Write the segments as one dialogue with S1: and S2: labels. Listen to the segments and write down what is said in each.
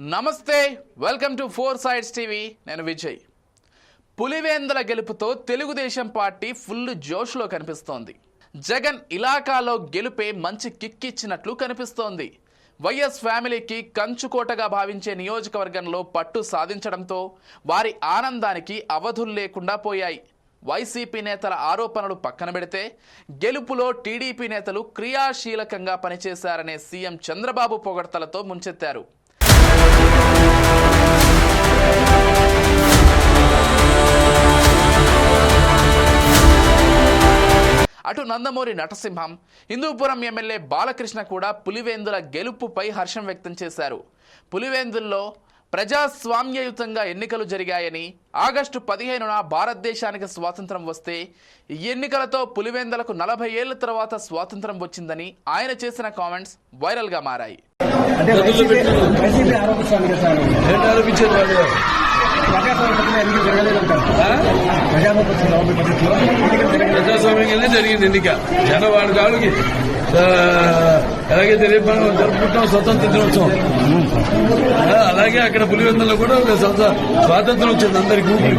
S1: నమస్తే welcome to four sides TV. నేను విజయ్. పులివేందుల గెలుపుతో తెలుగుదేశం పార్టీ ఫుల్ జోష్లో కనిపిస్తోంది. జగన్ ఇలాకాలో గెలుపే మంచి కిక్కిచ్చినట్లు కనిపిస్తోంది. వైఎస్ ఫ్యామిలీకి కంచుకోటగా భావించే నియోజకవర్గంలో పట్టు సాధించడంతో వారి ఆనందానికి అవధులు లేకుండా పోయాయి. వైసీపీ నేతల ఆరోపణలు పక్కన పెడితే గెలుపులో టీడీపీ నేతలు క్రియాశీలకంగా పనిచేశారనే సీఎం చంద్రబాబు పొగడ్తలతో ముంచెత్తారు. అటు నందమూరి నటసింహం హిందూపురం ఎమ్మెల్యే బాలకృష్ణ కూడా పులివేందుల గెలుపుపై హర్షం వ్యక్తం చేశారు. పులివేందుల్లో ప్రజాస్వామ్యయుతంగా ఎన్నికలు జరిగాయని ఆగస్టు పదిహేనున భారతదేశానికి స్వాతంత్రం వస్తే ఈ ఎన్నికలతో పులివేందులకు నలభై ఏళ్ళ తర్వాత స్వాతంత్రం వచ్చిందని ఆయన చేసిన కామెంట్స్ వైరల్గా మారాయి.
S2: అంటే వైసీపీ వైసీపీ ఆరోపిస్తుంది కదా సార్
S3: ఏంటి ఆరోపించేది వాళ్ళు?
S2: ప్రజాస్వామ్యంలో ఎన్నికలు జరగలేదంటారు ప్రజాప్రభుత్వంలో మీ పద్ధతిలో ఎన్నికలు జరగలేదు.
S3: ప్రజాస్వామ్యంగానే జరిగింది ఎన్నిక. జనం వాడి కాళ్ళకి ఆ, ఎలాగైతే రేపు మనం జరుపుకుంటాం స్వతంత్ర దినోత్సవం. అలాగే అక్కడ పులివెందులో కూడా ఒక స్వత- స్వాతంత్రం వచ్చింది అందరికి ఊపిరి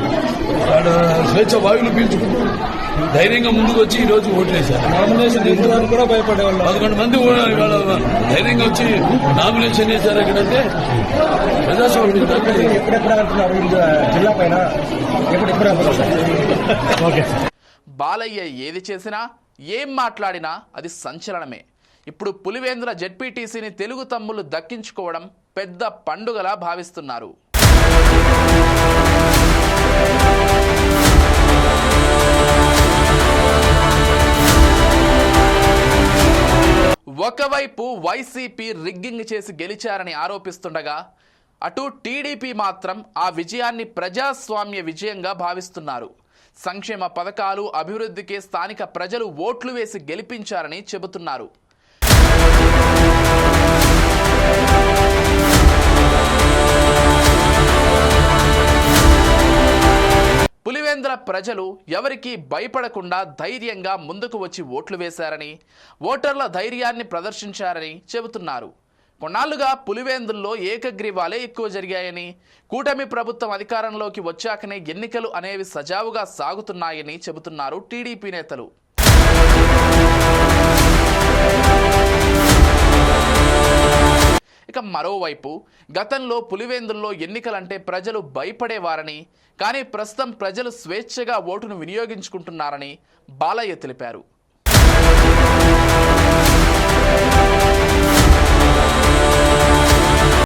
S3: వాడు స్వేచ్ఛ వాయువులు పీల్చుకుంటూ ధైర్యంగా ముందుకు వచ్చి ఈ రోజు ఓట్లేశారు నామినేషన్ ఇంతవరకు కూడా భయపడేవాళ్ళు. పదకొండు మంది ధైర్యంగా వచ్చి నామినేషన్ చేశారు ఎక్కడంటే ప్రజాస్వామ్యం
S2: జిల్లా పైన
S1: బాలయ్య ఏది చేసినా ఏం మాట్లాడినా అది సంచలనమే. ఇప్పుడు పులివేంద్ర జెడ్పీటీసీని తెలుగు తమ్ముళ్ళు దక్కించుకోవడం పెద్ద పండుగలా భావిస్తున్నారు. ఒకవైపు వైసీపీ రిగ్గింగ్ చేసి గెలిచారని ఆరోపిస్తుండగా అటు టీడీపీ మాత్రం ఆ విజయాన్ని ప్రజాస్వామ్య విజయంగా భావిస్తున్నారు. సంక్షేమ పథకాలు అభివృద్ధికి స్థానిక ప్రజలు ఓట్లు వేసి గెలిపించారని చెబుతున్నారు. పులివేంద్ర ప్రజలు ఎవరికీ భయపడకుండా ధైర్యంగా ముందుకు వచ్చి ఓట్లు వేశారని ఓటర్ల ధైర్యాన్ని ప్రదర్శించారని చెబుతున్నారు. కొన్నాళ్ళుగా పులివేందుల్లో ఏకగ్రీవాలే ఎక్కువ జరిగాయని కూటమి ప్రభుత్వం అధికారంలోకి వచ్చాకనే ఎన్నికలు అనేవి సజావుగా సాగుతున్నాయని చెబుతున్నారు టీడీపీ నేతలు. ఇక మరోవైపు గతంలో పులివేందుల్లో ఎన్నికలంటే ప్రజలు భయపడేవారని కానీ ప్రస్తుతం ప్రజలు స్వేచ్ఛగా ఓటును వినియోగించుకుంటున్నారని బాలయ్య తెలిపారు.